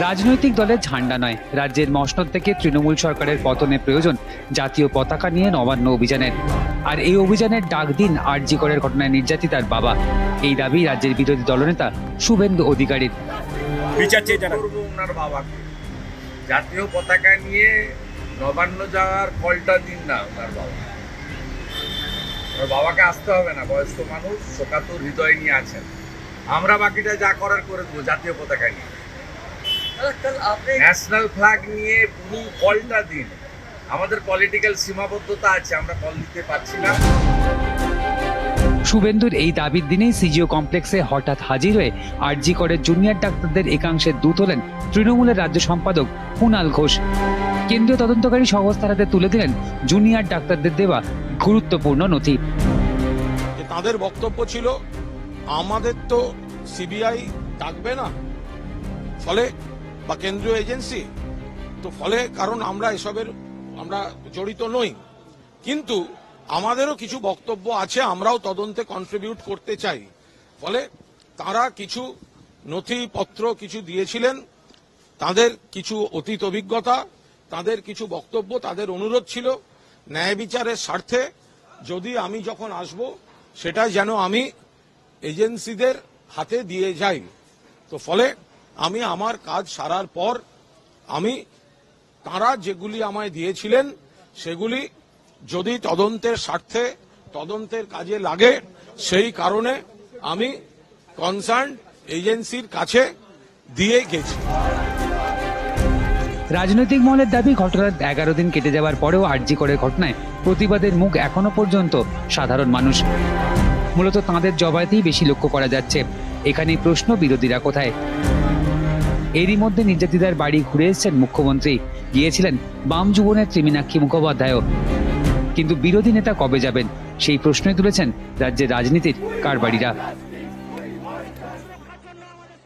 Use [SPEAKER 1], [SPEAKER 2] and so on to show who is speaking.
[SPEAKER 1] রাজনৈতিক দলের ঝান্ডা নয়। রাজ্যের মসনদ থেকে তৃণমূল সরকারের পতনে প্রয়োজন জাতীয় পতাকা নিয়ে নবান্ন অভিযানের। আর এই অভিযানের ডাক দিন আরজি করের ঘটনায় নির্যাতিতার বাবা। এই দাবি রাজ্যের বিরোধী দলনেতা শুভেন্দু অধিকারীর।
[SPEAKER 2] বিচার চেয়ে
[SPEAKER 3] ওনার বাবাকে। জাতীয় পতাকা নিয়ে নবান্ন যাওয়ার কলটা দিন না ওনার বাবা। ওনার বাবাকে আসতে হবে না বয়স্ক মানুষ শোকাতুর হৃদয় নিয়ে আছেন। আমরা বাকিটা যা করার করে দেবো জাতীয় পতাকা নিয়ে। ন্যাশনাল ফ্ল্যাগ নিয়ে উনি কলটা দিন। আমাদের পলিটিক্যাল সীমাবদ্ধতা আছে আমরা কল দিতে পারছি না।
[SPEAKER 1] শুভেন্দুর এই দাবির দিনেই সিজিও কমপ্লেক্সে হঠাৎ হাজির হয়ে আরজি করে জুনিয়র ডাক্তারদের একাংশের দূত হলেন তৃণমূলের রাজ্য সম্পাদক কুণাল ঘোষ। কেন্দ্রীয় তদন্তকারী সংস্থার হাতে তুলে দিলেন জুনিয়র ডাক্তারদের দেওয়া গুরুত্বপূর্ণ নথি।
[SPEAKER 4] তাদের বক্তব্য ছিল, আমাদের তো সিবিআই ডাকবে না। ফলে, বা কেন্দ্রীয় এজেন্সি, তো ফলে কারণ আমরা এসবের, আমরা জড়িত নই। কিন্তু আমাদেরও কিছু বক্তব্য আছে, আমরাও তদন্তে কন্ট্রিবিউট করতে চাই। ফলে তারা কিছু নথিপত্র কিছু দিয়েছিলেন, তাদের কিছু অতীত অভিজ্ঞতা, তাদের কিছু বক্তব্য, তাদের অনুরোধ ছিল ন্যায় বিচারের স্বার্থে যদি আমি যখন আসব, সেটা যেন আমি এজেন্সিদের হাতে দিয়ে যাই। তো ফলে আমি আমার কাজ সারার পর আমি তারা যেগুলি আমায় দিয়েছিলেন, সেগুলি যদি তদন্তের স্বার্থে, তদন্তের কাজে লাগে, সেই কারণে আমি কনসার্ন এজেন্সির কাছে দিয়ে গেছি।
[SPEAKER 1] রাজনৈতিক মহলের দাবি ঘটনার এগারো দিন কেটে যাওয়ার পরেও আরজি করে ঘটনায় প্রতিবাদের মুখ এখনও পর্যন্ত সাধারণ মানুষ। মূলত তাঁদের জবাইতেই বেশি লক্ষ্য করা যাচ্ছে। এখানেই প্রশ্ন, বিরোধীরা কোথায়? এরই মধ্যে নির্যাতিতার বাড়ি ঘুরে এসেছেন মুখ্যমন্ত্রী। গিয়েছিলেন বাম যুবনেত্রী মীনাক্ষী মুখোপাধ্যায়ও। কিন্তু বিরোধী নেতা কবে যাবেন? সেই প্রশ্নই তুলেছেন রাজ্যের রাজনীতির কারবারিরা।